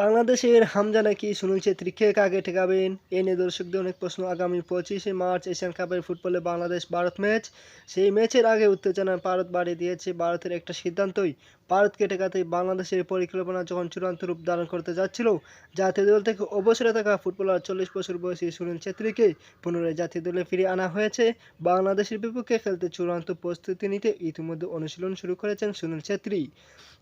বাংলাদেশের হামজা নাকি সুনীল ছেত্রী কে কাকে ঠেকাবেন? এ নিয়ে দর্শকদের অনেক প্রশ্ন। আগামী পঁচিশে মার্চ এশিয়ান কাপের ফুটবলে বাংলাদেশ ভারত ম্যাচ। সেই ম্যাচের আগে উত্তেজনা ভারত বাড়িয়ে দিয়েছে ভারতের একটা সিদ্ধান্তই। ভারতকে ঠেকাতে বাংলাদেশের পরিকল্পনা যখন চূড়ান্ত রূপ ধারণ করতে যাচ্ছিল, জাতীয় দল থেকে অবসরে থাকা ফুটবলার চল্লিশ বছর বয়সী সুনীল ছেত্রীকে পুনরায় জাতীয় দলে ফিরিয়ে আনা হয়েছে। বাংলাদেশের বিপক্ষে খেলতে চূড়ান্ত প্রস্তুতি নিতে ইতিমধ্যে অনুশীলন শুরু করেছেন সুনীল ছেত্রী।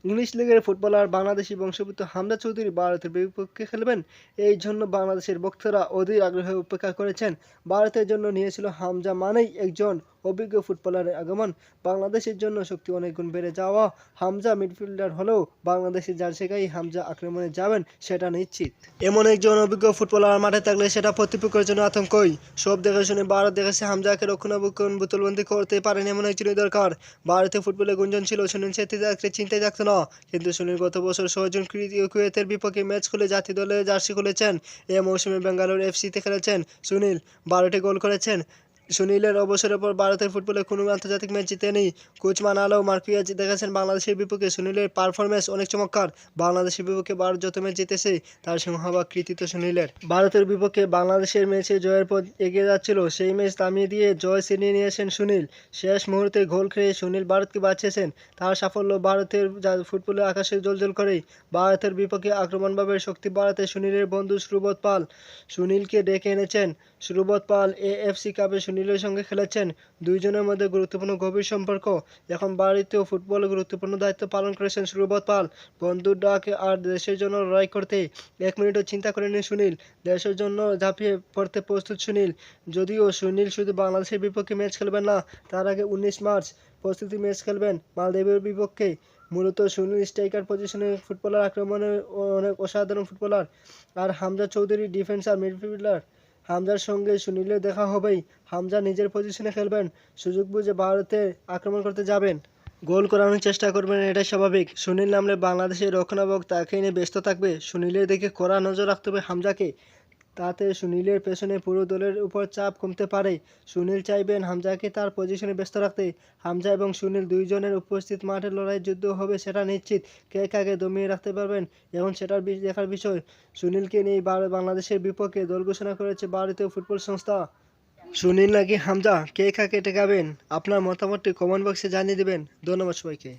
ইংলিশ লিগের ফুটবলার বাংলাদেশি বংশোদ্ভূত হামজা চৌধুরী ভারতের বিপক্ষে খেলবেন। এই জন্য বাংলাদেশের ভক্তরা অধীর আগ্রহে অপেক্ষা করেছেন। ভারতের জন্য নিয়েছিল হামজা মানেই একজন অভিজ্ঞ ফুটবলারের আগমন। বাংলাদেশের জন্য শক্তি অনেক গুণ বেড়ে যাওয়া হামজা মিডফিল্ডার হলেও বাংলাদেশের জার্সি গায়ে হামজা আক্রমণে যাবেন সেটা নিশ্চিত। এমন একজন অভিজ্ঞ ফুটবলার মাঠে থাকলে সেটা প্রতিপক্ষের জন্য আতঙ্কই। সব দেখে শুনে ভারত দেখেছে হামজাকে রক্ষণাবেক্ষণ বোতলবন্দি করতে পারেন এমন একজনই দরকার ভারতীয় ফুটবলে গুঞ্জন ছিল সুনীল ছেত্রী চিন্তায় থাকতো না। কিন্তু সুনীল গত বছর সহজন কুয়েতের বিপক্ষে ম্যাচ খুলে জাতীয় দলে জার্সি খুলেছেন। এ মৌসুমে বেঙ্গালোর এফসিতে খেলেছেন। সুনীল বারোটি গোল করেছেন। সুনীলের অবসরের পর ভারতের ফুটবলে কোনো আন্তর্জাতিক ম্যাচ জিতেনি কোচ মানালো মার্কুইয়া দেখেছেন বাংলাদেশের বিপক্ষে সুনীলের পারফরমেন্স অনেক চমৎকার। বাংলাদেশের বিপক্ষে ভারত যত ম্যাচ জিতেছে, তার সিংহভাগ কৃতিত্ব সুনীলের। ভারতের বিপক্ষে বাংলাদেশের ম্যাচে জয়ের পর এগিয়ে যাচ্ছিল, সেই ম্যাচ থামিয়ে দিয়ে জয় ছিনিয়ে নিয়েছেন সুনীল। শেষ মুহূর্তে গোল খেয়ে সুনীল ভারতকে বাঁচিয়েছেন। তার সাফল্য ভারতের ফুটবলে আকাশে জ্বলজ্বল করে ভারতের বিপক্ষে আক্রমণভাবে শক্তি বাড়াতে সুনীলের বন্ধু সুব্রত পাল। সুনীলকে ডেকে এনেছেন সুব্রত পাল এএফসি কাপে সুনীলের সঙ্গে খেলেছেন। দুইজনের মধ্যে গুরুত্বপূর্ণ গভীর সম্পর্ক। এখন ভারতীয় ফুটবলে গুরুত্বপূর্ণ দায়িত্ব পালন করেছেন সুব্রত পাল। বন্ধুর ডাকে আর দেশের জন্য লড়াই করতে এক মিনিটও চিন্তা করেনি সুনীল। দেশের জন্য ঝাঁপিয়ে পড়তে প্রস্তুত সুনীল। যদিও সুনীল শুধু বাংলাদেশের বিপক্ষে ম্যাচ খেলবেন না, তার আগে উনিশ মার্চ প্রস্তুতি ম্যাচ খেলবেন মালদ্বীপের বিপক্ষে। মূলত সুনীল স্ট্রাইকার পজিশনে ফুটবলার আক্রমণে অনেক অসাধারণ ফুটবলার। আর হামজা চৌধুরী ডিফেন্স আর মিডফিল্ডার। হামজার সঙ্গে সুনীলের দেখা হবেই। হামজা নিজের পজিশনে খেলবেন। সুযোগ বুঝে ভারতে আক্রমণ করতে যাবেন। গোল করানোর চেষ্টা করবেন, এটাই স্বাভাবিক। সুনীল নামলে বাংলাদেশের রক্ষণাবক তাকে নিয়ে ব্যস্ত থাকবে। সুনীলের দিকে কড়া নজর রাখতে হবে হামজাকে। তাতে সুনীলের পেছনে পুরো দলের উপর চাপ কমতে পারে। সুনীল চাইবেন হামজাকে তার পজিশনে ব্যস্ত রাখতে। হামজা এবং সুনীল দুইজনের উপস্থিত মাঠে লড়াই যুদ্ধ হবে সেটা নিশ্চিত। কে কাকে দমিয়ে রাখতে পারবেন এখন সেটার দেখার বিষয়। সুনীলকে নিয়ে বাংলাদেশের বিপক্ষে দল ঘোষণা করেছে ভারতীয় ফুটবল সংস্থা। সুনীল নাকি হামজা? কে কাকে টেকাবেন আপনার মতামতটি কমেন্ট বক্সে জানিয়ে দেবেন। ধন্যবাদ সবাইকে।